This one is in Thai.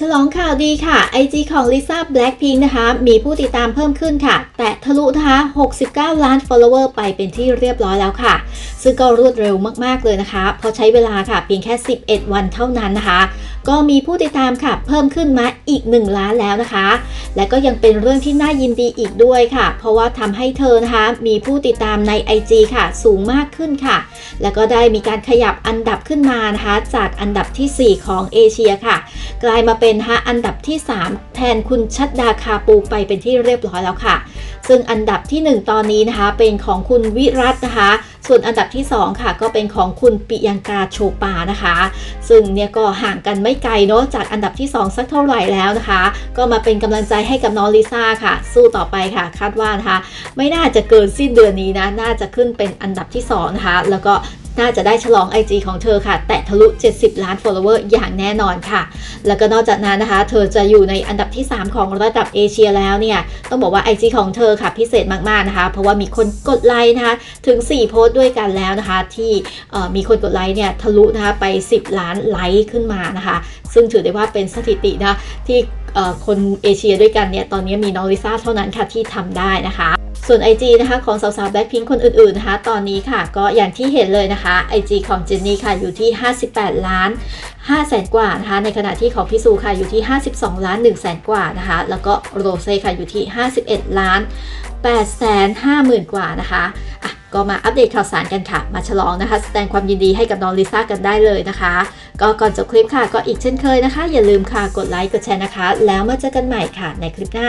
ฉลองข่าวดีค่ะ IG ของ Lisa Blackpink นะคะ มีผู้ติดตามเพิ่มขึ้นค่ะ แต่ทะลุนะคะ 69 ล้าน follower ไปเป็นที่เรียบร้อยแล้วค่ะ ซึ่งก็รวดเร็วมากๆเลยนะคะ เพราะใช้เวลาค่ะ เพียงแค่ 11 วันเท่านั้นนะคะ ก็มีผู้ติดตามค่ะ เพิ่มขึ้นมาอีก 1 ล้านแล้วนะคะ และก็ยังเป็นเรื่องที่น่ายินดีอีกด้วยค่ะ เพราะว่าทำให้เธอนะคะ มีผู้ติดตามใน IG ค่ะ สูงมากขึ้นค่ะ แล้วก็ได้มีการขยับอันดับขึ้นมานะคะ จากอันดับทีสี่ 4 ของเอเชียค่ะ กลายมาเป็นฮะอันดับที่ 3 แทนคุณชัดดาคาปูไปเป็นที่เรียบร้อยแล้วค่ะ ซึ่งอันดับที่ 1 ตอนนี้นะคะ เป็นของคุณวิรัตนะคะ ส่วนอันดับที่ 2 ค่ะ ก็เป็นของคุณปิยังกาโชปานะคะ ซึ่งเนี่ยก็ห่างกันไม่ไกลเนาะจากอันดับที่ 2 สักเท่าไหร่แล้วนะคะ ก็มาเป็นกำลังใจให้กับน้องลิซ่าค่ะ สู้ต่อไปค่ะ คาดว่านะคะ ไม่น่าจะเกินสิ้นเดือนนี้นะ น่าจะขึ้นเป็นอันดับที่2นะคะแล้วก็ น่าจะได้ฉลอง IG ของเธอค่ะ แตะทะลุ 70 ล้าน follower อย่างแน่นอนค่ะ แล้วก็นอกจากนั้นนะคะ เธอจะอยู่ในอันดับที่ 3 ของระดับเอเชียแล้วเนี่ย ต้องบอกว่า IG ของเธอค่ะ พิเศษมากๆนะคะ เพราะว่ามีคนกดไลค์นะคะ ถึง 4 โพสต์ด้วยกันแล้วนะคะ ที่มีคนกดไลค์เนี่ยทะลุนะคะไป 10 ล้านไลค์ขึ้นมานะคะ ซึ่งถือได้ว่าเป็นสถิตินะที่คนเอเชียด้วยกันเนี่ยตอนนี้มีน้องลิซ่าเท่านั้นค่ะที่ทำได้นะคะ ส่วน IG นะคะของสาวๆ Blackpink คนอื่นๆนะคะตอนนี้ค่ะก็อย่างที่เห็นเลยนะคะ IG ของเจนนี่ค่ะอยู่ที่ 58 ล้าน5แสนกว่านะคะในขณะที่ของพี่ซูค่ะอยู่ที่ 52 ล้าน1แสนกว่านะคะแล้วก็โรเซ่ค่ะอยู่ที่ 51 ล้าน8แสน5หมื่นกว่านะคะอะก็มาอัปเดตข่าวสารกันค่ะ มาฉลองนะคะ แสดงความยินดีให้กับน้องลิซ่ากันได้เลยนะคะ ก็ก่อนจบคลิปค่ะก็อีกเช่นเคยนะคะ อย่าลืมค่ะกดไลค์กดแชร์นะคะ แล้วมาเจอกันใหม่ค่ะในคลิปหน้า